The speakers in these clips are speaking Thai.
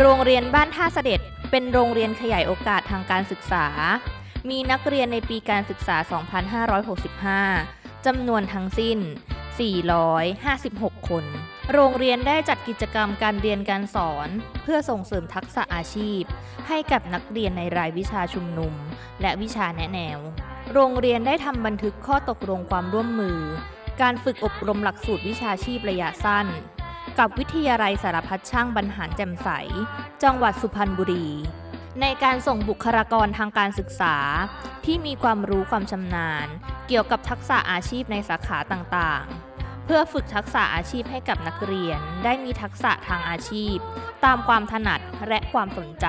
โรงเรียนบ้านท่าเสด็จ เป็นโรงเรียนขยายโอกาสทางการศึกษา มีนักเรียนในปีการศึกษา 2565 จำนวนทั้งสิ้น 456 คน โรงเรียนได้จัดกิจกรรมการเรียนการสอน เพื่อส่งเสริมทักษะอาชีพ ให้กับนักเรียนในรายวิชาชุมนุม และวิชาแนะแนว โรงเรียนได้ทำบันทึกข้อตกลงความร่วมมือ การฝึกอบรมหลักสูตรวิชาชีพระยะสั้น กับวิทยาลัยสารพัดช่างบรรหารแจ่มใส จังหวัดสุพรรณบุรี ในการส่งบุคลากรทางการศึกษา ที่มีความรู้ความชำนาญ เกี่ยวกับทักษะอาชีพในสาขาต่างๆ เพื่อฝึกทักษะอาชีพให้กับนักเรียนได้มีทักษะทางอาชีพ ตามความถนัดและความสนใจ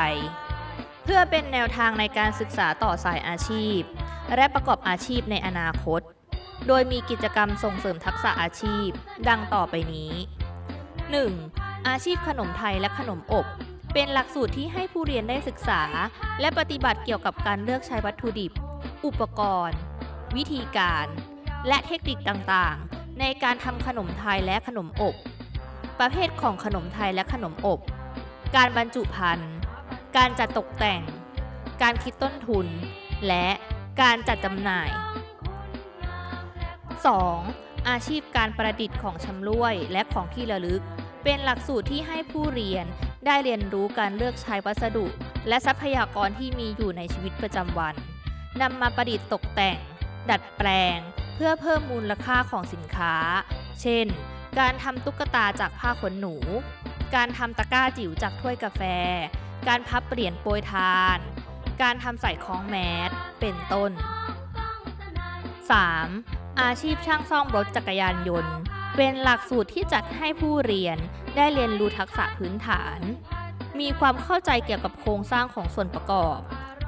เพื่อเป็นแนวทางในการศึกษาต่อสายอาชีพ และประกอบอาชีพในอนาคต โดยมีกิจกรรมส่งเสริมทักษะอาชีพ ดังต่อไปนี้ 1. อาชีพขนมไทยและขนมอบ เป็นหลักสูตรที่ให้ผู้เรียนได้ศึกษา และปฏิบัติเกี่ยวกับการเลือกใช้วัตถุดิบ อุปกรณ์ วิธีการ และเทคนิคต่างๆ ในการทำขนมไทยและขนมอบ ประเภทของขนมไทยและขนมอบ การบรรจุภัณฑ์ การจัดตกแต่ง การคิดต้นทุน และการจัดจำหน่าย 2. อาชีพการประดิษฐ์ของชำร่วยและของที่ระลึก เป็นหลักสูตรที่ให้ผู้เรียนได้เรียนรู้การเลือกใช้วัสดุ และทรัพยากรที่มีอยู่ในชีวิตประจำวันนำมาประดิษฐ์ตกแต่ง ดัดแปลง เพื่อเพิ่มมูลค่าของสินค้า เช่น การทำตุ๊กตาจากผ้าขนหนู การทำตะกร้าจิ๋วจากถ้วยกาแฟ การพับเหรียญโปรยทาน การทำใส่คล้องแมสเป็นต้น 3. อาชีพช่างซ่อมรถจักรยานยนต์ เป็นหลักสูตรที่จัดให้ผู้เรียนได้เรียนรู้ทักษะพื้นฐาน มีความเข้าใจเกี่ยวกับโครงสร้างของส่วนประกอบ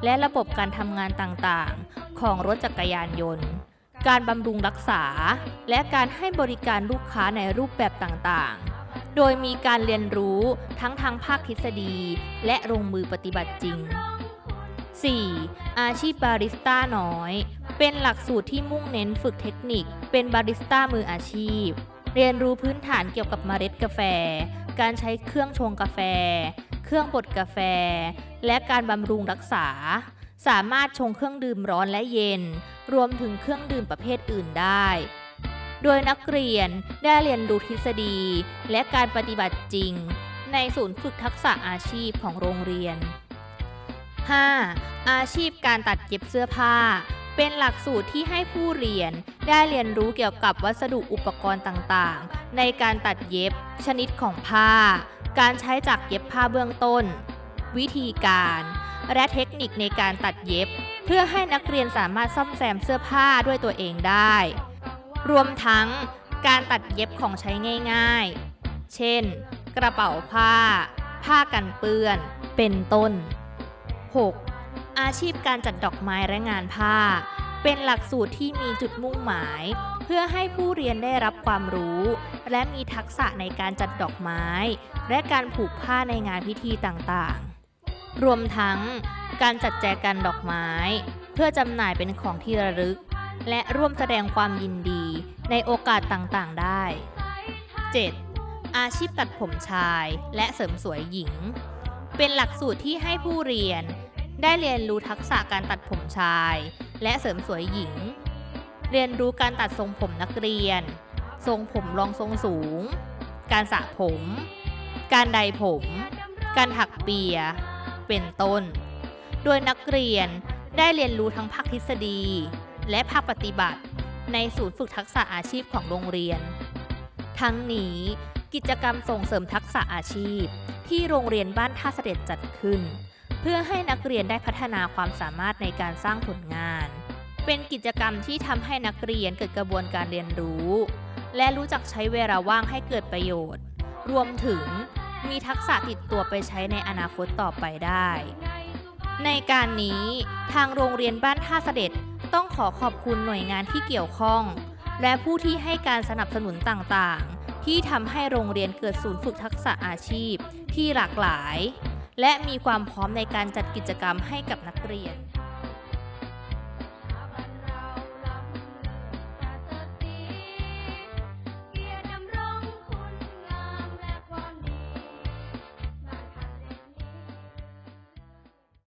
และระบบการทำงานต่างๆ ของรถจักรยานยนต์ การบำรุงรักษา และการให้บริการลูกค้าในรูปแบบต่างๆ โดยมีการเรียนรู้ทั้งทางภาคทฤษฎี และลงมือปฏิบัติจริง 4. อาชีพบาริสต้าน้อย เป็นหลักสูตรที่มุ่งเน้นฝึกเทคนิค เป็นบาริสต้ามืออาชีพ เรียนรู้พื้นฐานเกี่ยวกับเมล็ดกาแฟ การใช้เครื่องชงกาแฟ เครื่องบดกาแฟ และการบำรุงรักษา สามารถชงเครื่องดื่มร้อนและเย็น รวมถึงเครื่องดื่มประเภทอื่นได้ โดยนักเรียนได้เรียนรู้ทฤษฎี และการปฏิบัติจริง ในศูนย์ฝึกทักษะอาชีพของโรงเรียน 5. อาชีพการตัดเย็บเสื้อผ้า เป็นหลักสูตรที่ให้ผู้เรียนได้เรียนรู้เกี่ยวกับวัสดุอุปกรณ์ต่างๆ ในการตัดเย็บ ชนิดของผ้า การใช้จักรเย็บผ้าเบื้องต้น วิธีการ และเทคนิคในการตัดเย็บ เพื่อให้นักเรียนสามารถซ่อมแซมเสื้อผ้าด้วยตัวเองได้ รวมทั้งการตัดเย็บของใช้ง่ายๆ เช่น กระเป๋าผ้า ผ้ากันเปื้อน เป็นต้น 6. อาชีพการจัดดอกไม้และงานผ้า เป็นหลักสูตรที่มีจุดมุ่งหมาย เพื่อให้ผู้เรียนได้รับความรู้ และมีทักษะในการจัดดอกไม้ และการผูกผ้าในงานพิธีต่างๆ รวมทั้งการจัดแจกันดอกไม้ เพื่อจำหน่ายเป็นของที่ระลึก และร่วมแสดงความยินดีในโอกาสต่างๆได้ 7. อาชีพตัดผมชายและเสริมสวยหญิง เป็นหลักสูตรที่ให้ผู้เรียน ได้เรียนรู้ทักษะการตัดผมชาย และเสริมสวยหญิง เรียนรู้การตัดทรงผมนักเรียน ทรงผมรองทรงสูง การสระผม การใดผม การถักเปีย เป็นต้น โดยนักเรียนได้เรียนรู้ทั้งภาคทฤษฎี และภาคปฏิบัติ ในศูนย์ฝึกทักษะอาชีพของโรงเรียน ทั้งนี้กิจกรรมส่งเสริมทักษะอาชีพ ที่โรงเรียนบ้านท่าเสด็จจัดขึ้น พื่อให้นักเรียนได้พัฒนาความสามารถในการสร้างผลงาน เป็นกิจกรรมที่ทำให้นักเรียนเกิดกระบวนการเรียนรู้ และรู้จักใช้เวลาว่างให้เกิดประโยชน์ รวมถึงมีทักษะติดตัวไปใช้ในอนาคตต่อไปได้ ในการนี้ทางโรงเรียนบ้านท่าเสด็จต้องขอขอบคุณหน่วยงานที่เกี่ยวข้อง และผู้ที่ให้การสนับสนุนต่างๆ ที่ทำให้โรงเรียนเกิดศูนย์ฝึกทักษะอาชีพที่หลากหลาย และมีความพร้อมในการจัดกิจกรรมให้กับนักเรียน